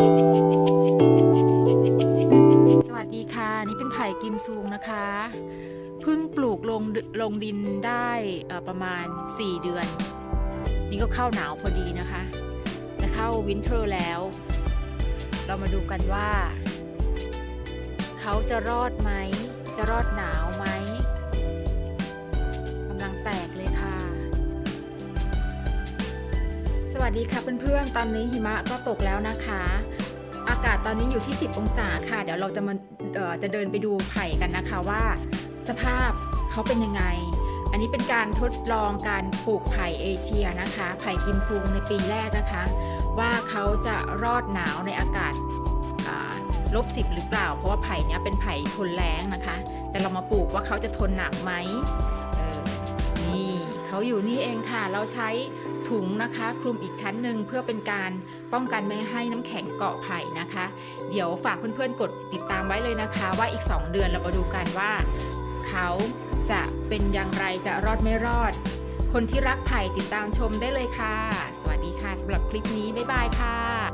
สวัสดีค่ะ นี่เป็นไผ่กิมซูงนะคะ เพิ่งปลูกลงลงดินได้ประมาณ 4 เดือน นี่ก็เข้าหนาวพอดีนะคะ จะเข้าวินเทอร์แล้ว เรามาดูกันว่า เขาจะรอดไหม จะรอดหนาวไหม วัสดีค่ะเพื่อนๆ ตอนนี้หิมะก็ตกแล้วนะคะ อากาศตอนนี้อยู่ที่ 10 องศาค่ะ เดี๋ยวเราจะมาจะเดินไปดูไผ่กันนะคะว่า สภาพเขาเป็นยังไง อันนี้เป็นการทดลองการปลูกไผ่เอเชียนะคะ ไผ่กิมซุงในปีแรกนะคะ ว่าเขาจะรอดหนาวในอากาศลบสิบหรือเปล่า เพราะว่าไผ่เนี้ยเป็นไผ่ทนแล้งนะคะ แต่เรามาปลูกว่าเขาจะทนหนักไหมเออนี่เขาอยู่นี่เองค่ะ เราใช้ ถุงนะคะคลุมอีกชั้นหนึ่งเพื่อเป็นการป้องกันไม่ให้น้ำแข็งเกาะไผ่นะคะ เดี๋ยวฝากเพื่อนๆกดติดตามไว้เลยนะคะ ว่าอีก 2 เดือนเรามาดูกันว่า เขาจะเป็นอย่างไรจะรอดไม่รอด คนที่รักไผ่ติดตามชมได้เลยค่ะ สวัสดีค่ะสำหรับคลิปนี้บ๊ายบายค่ะ